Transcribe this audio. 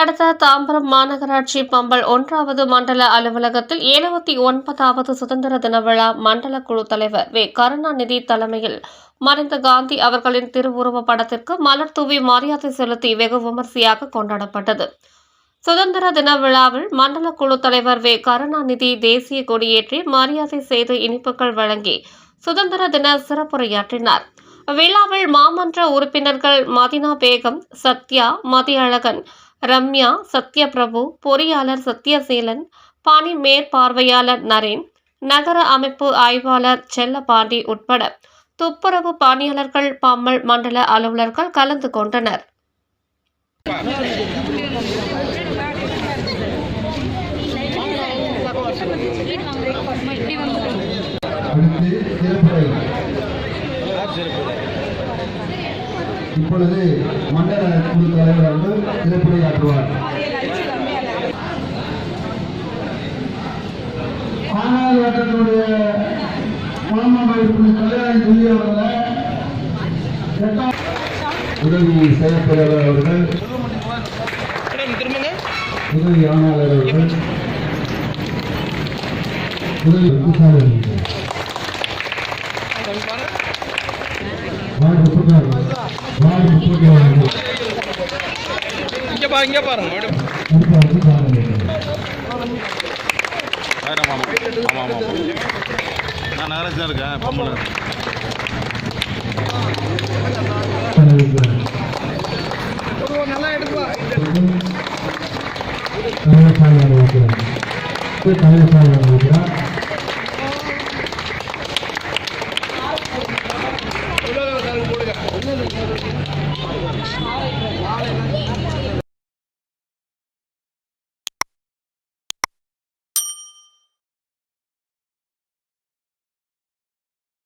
அடுத்த தாம்பரம் மாநகராட்சி பம்பல் ஒன்றாவது மண்டல அலுவலகத்தில் எழுபத்தி ஒன்பதாவது சுதந்திர தின விழா மண்டல குழு தலைவர் வே. கருணாநிதி தலைமையில். மறைந்த காந்தி அவர்களின் திருவுருவ படத்திற்கு மலர் தூவி மரியாதை செலுத்தி வெகு விமர்சையாக கொண்டாடப்பட்டது. சுதந்திர தின விழாவில் மண்டல குழு தலைவர் வே. கருணாநிதி தேசிய கொடியேற்றி மரியாதை செய்து இனிப்புகள் வழங்கி சுதந்திர தின சிறப்புரையாற்றினார். விழாவில் மாமன்ற உறுப்பினர்கள் மதினா பேகம் சத்யா மதியழகன் ரம்யா சத்யபிரபு பொறியாளர் சத்யசீலன் பணி மேற்பார்வையாளர் நரேன் நகர அமைப்பு ஆய்வாளர் செல்லபாண்டி உட்பட துப்புரவு பணியாளர்கள் பம்மல் மண்டல அலுவலர்கள் கலந்து கொண்டனர். அடுத்து இப்பொழுது மண்டல குழு தலைவர் அவர்கள் சிறப்புரையாற்றுவார். ஆனால் வட்டத்தினுடைய மாமாபாய் கல்யாணி சொல்லி அவர்களை உதவி செயற்பொறியாளர் அவர்கள் உதவி ஆணையாளர் அவர்கள் உதவி இங்க பாருங்க இங்க பாருங்க ஆமாம் ஆமாம் ஆமாம் நான் நகராட்சி தான் இருக்கேன் பொம்பளை தலைவர் Thank.